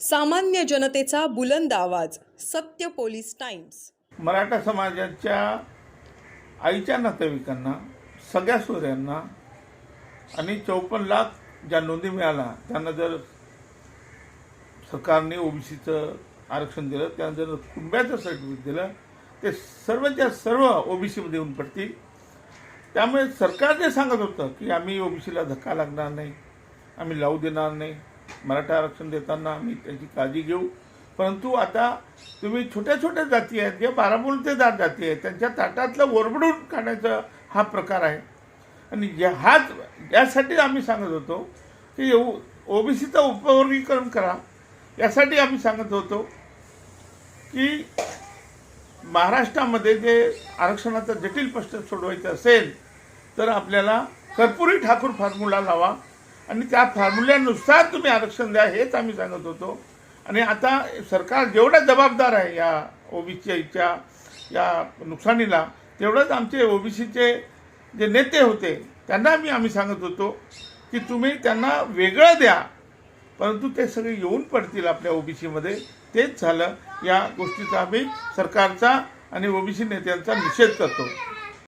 सामान्य जनतेचा बुलंद आवाज सत्य पोलीस टाइम्स. मराठा समाजाच्या आईच्या नातेवाईकांना सगळ्या सोयऱ्यांना आणि चौपन्न लाख ज्या नोंदी मिळाला त्यांना जर सरकारने ओबीसीचं आरक्षण दिलं त्यांना जर कुटुंबाचं सर्टिफिकेट दिलं ते सर्वच्या सर्व ओबीसीमध्ये येऊन पडतील. त्यामुळे सरकार जे सांगत होतं की आम्ही ओबीसीला धक्का लागणार नाही आम्ही लावू देणार नाही मराठा आरक्षण देताना आम्ही त्याची काळजी घेऊ. परंतु आता तुम्ही छोट्या छोट्या जाती आहेत जे बारामोलतेदार जाती आहेत त्यांच्या ताटातलं ओरबडून काढण्याचा हा प्रकार आहे. आणि ज्या हाच यासाठी आम्ही सांगत होतो की ओबीसीचं उपवर्गीकरण करा. यासाठी आम्ही सांगत होतो की महाराष्ट्रामध्ये जे आरक्षणाचा जटिल प्रश्न सोडवायचा असेल तर आपल्याला कर्पुरी ठाकूर फॉर्म्युला लावा. आणि त्या फॉर्म्युल्यानुसार तुम्ही आरक्षण द्या हेच आम्ही सांगत होतो. आणि आता सरकार जेवढा जबाबदार आहे या ओबीसीच्या या नुकसानीला तेवढंच आमचे ओबीसीचे जे नेते होते त्यांना मी आम्ही सांगत होतो की तुम्ही त्यांना वेगळं द्या. परंतु ते सगळे येऊन पडतील आपल्या ओबीसीमध्ये. तेच झालं. या गोष्टीचा आम्ही सरकारचा आणि ओबीसी नेत्यांचा निषेध करतो.